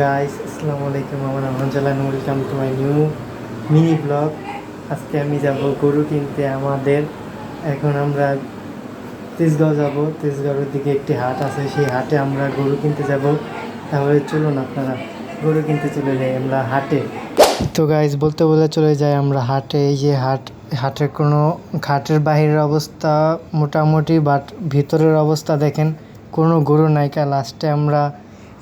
Guys আসসালামু আলাইকুম। আমার Jalan welcome to my new mini vlog আজকে আমি যাব গরু কিনতে আমাদের। এখন আমরা তেজগাঁও যাব। তেজগাঁওয়ের দিকে একটি হাট আছে। সেই হাটে আমরা গরু কিনতে যাব। তাহলে চলুন আপনারা গরু কিনতে চলে যাই আমরা হাটে। তো গাইস বলতে বলে চলে যাই আমরা হাটে। এই যে হাট, হাটের কোনো ঘাটের বাহিরের অবস্থা মোটামুটি বাট ভিতরের অবস্থা দেখেন, কোনো গরু নাইকা লাস্টে আমরা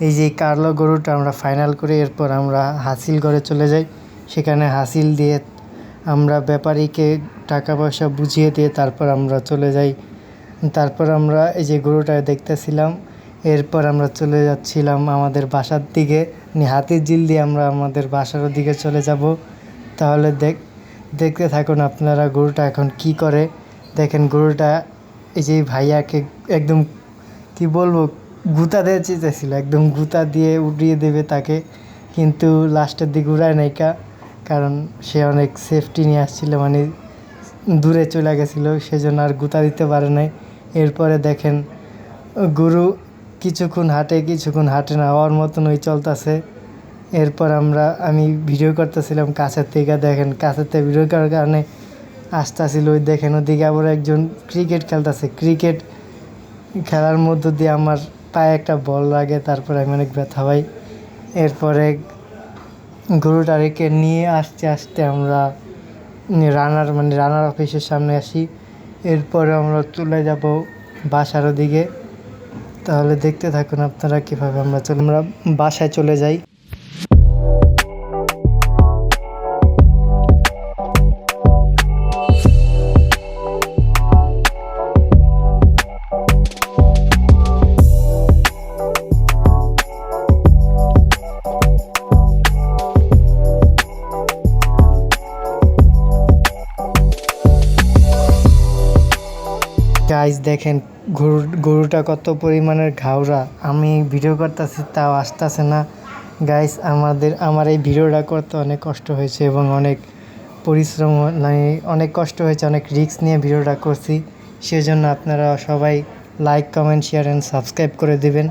এই যে কার্লো গরুটা আমরা ফাইনাল করে এরপর আমরা হাসিল করে চলে যাই। সেখানে হাসিল দিয়ে আমরা ব্যাপারীকে টাকা পয়সা বুঝিয়ে দিয়ে তারপর আমরা চলে যাই। তারপর আমরা এই যে গরুটা দেখতেছিলাম, এরপর আমরা চলে যাচ্ছিলাম আমাদের বাসার দিকে। হাতির জিল দিয়ে আমরা আমাদের বাসার দিকে চলে যাব। তাহলে দেখ, দেখতে থাকুন আপনারা গরুটা এখন কি করে। দেখেন গরুটা এই যে ভাইয়াকে একদম কি বলব গুতা দিয়ে চেয়েছিল একদম গুতা দিয়ে উড়িয়ে দেবে তাকে, কিন্তু লাস্টের দিকে উড়ায় নাইকা কারণ সে অনেক সেফটি নিয়ে আসছিল মানে দূরে চলে গেছিল, সেজন্য আর গুতা দিতে পারে নাই। এরপরে দেখেন, গরু কিছুক্ষণ হাঁটে কিছুক্ষণ হাঁটে না হওয়ার মতন ওই চলতেছে। এরপর আমরা, আমি ভিডিও করতেছিলাম কাছের থেকে, দেখেন কাছের থেকে ভিডিও করার কারণে আসতেছিল, ওই দেখেন ওদিকে আবার একজন ক্রিকেট খেলতেছে। ক্রিকেট খেলার মধ্য দিয়ে আমার পায়ে একটা বল লাগে, তারপরে আমি অনেক ব্যথা পাই। এরপরে গরুটা রেখে নিয়ে আসতে আসতে আমরা রানার মানে রানার অফিসের সামনে আসি। এরপরে আমরা চলে যাব বাসার দিকে তাহলে দেখতে থাকুন আপনারা কীভাবে আমরা চলে আমরা বাসায় চলে যাই। গাইজ দেখেন গরু গরুটা কত পরিমাণের ঘাওড়া। আমি ভিডিও করতেছি, তাও আসতেছে না। গাইজ আমাদের, আমার এই ভিডিওটা করতে অনেক কষ্ট হয়েছে এবং অনেক পরিশ্রম মানে অনেক কষ্ট হয়েছে, অনেক রিস্ক নিয়ে ভিডিওটা করছি। সেজন্য আপনারা সবাই like comment share and subscribe করে দিবেন।